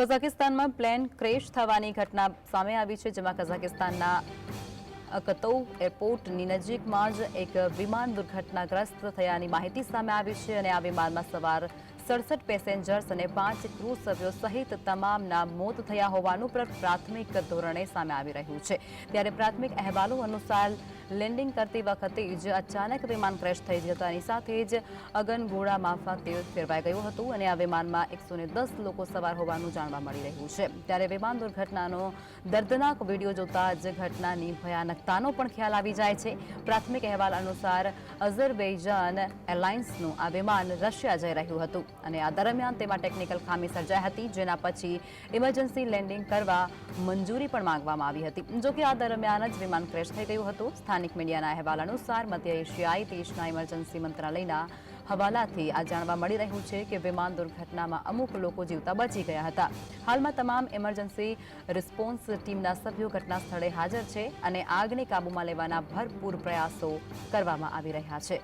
કઝાકિસ્તાનમાં plane crash થવાની ઘટના સામે આવી છે, જેમાં કઝાકિસ્તાનના અકતૌ એરપોર્ટની નજીકમાં જ એક વિમાન દુર્ઘટનાગ્રસ્ત થયાની માહિતી સામે આવી છે અને આ વિમાનમાં સવાર સડસઠ પેસેન્જર્સ અને પાંચ ક્રૂ સભ્યો સહિત તમામના મોત થયા હોવાનું પ્ર- પ્રાથમિક ધોરણે સામે આવી રહ્યું છે. ત્યારે પ્રાથમિક અહેવાલો અનુસાર લેન્ડિંગ કરતી વખતે જ અચાનક વિમાન ક્રેશ થઈ જતાની સાથે જ અગનગોળા માફક તે ફેરવાઈ ગયું હતું અને આ વિમાનમાં એકસો દસ લોકો સવાર હોવાનું જાણવા મળી રહ્યું છે. ત્યારે વિમાન દુર્ઘટનાનો દર્દનાક વીડિયો જોતા જ ઘટનાની ભયાનકતાનો પણ ખ્યાલ આવી જાય છે. પ્રાથમિક અહેવાલ અનુસાર અઝરબૈજાન એરલાઇન્સનું આ વિમાન રશિયા જઈ રહ્યું હતું અને આ દરમિયાન તેમાં ટેકનિકલ ખામી સર્જાઈ હતી, જેના પછી ઇમરજન્સી લેન્ડિંગ કરવા મંજૂરી પણ માંગવામાં આવી હતી. જોકે આ દરમિયાન જ વિમાન ક્રેશ થઈ ગયું હતું. સ્થાનિક મીડિયાના અહેવાલ અનુસાર મધ્ય એશિયાઈ દેશના ઇમરજન્સી મંત્રાલયના હવાલાથી આ જાણવા મળી રહ્યું છે કે વિમાન દુર્ઘટનામાં અમુક લોકો જીવતા બચી ગયા હતા. હાલમાં તમામ ઇમરજન્સી રિસ્પોન્સ ટીમના સભ્યો ઘટના સ્થળે હાજર છે અને આગને કાબૂમાં લેવાના ભરપૂર પ્રયાસો કરવામાં આવી રહ્યા છે.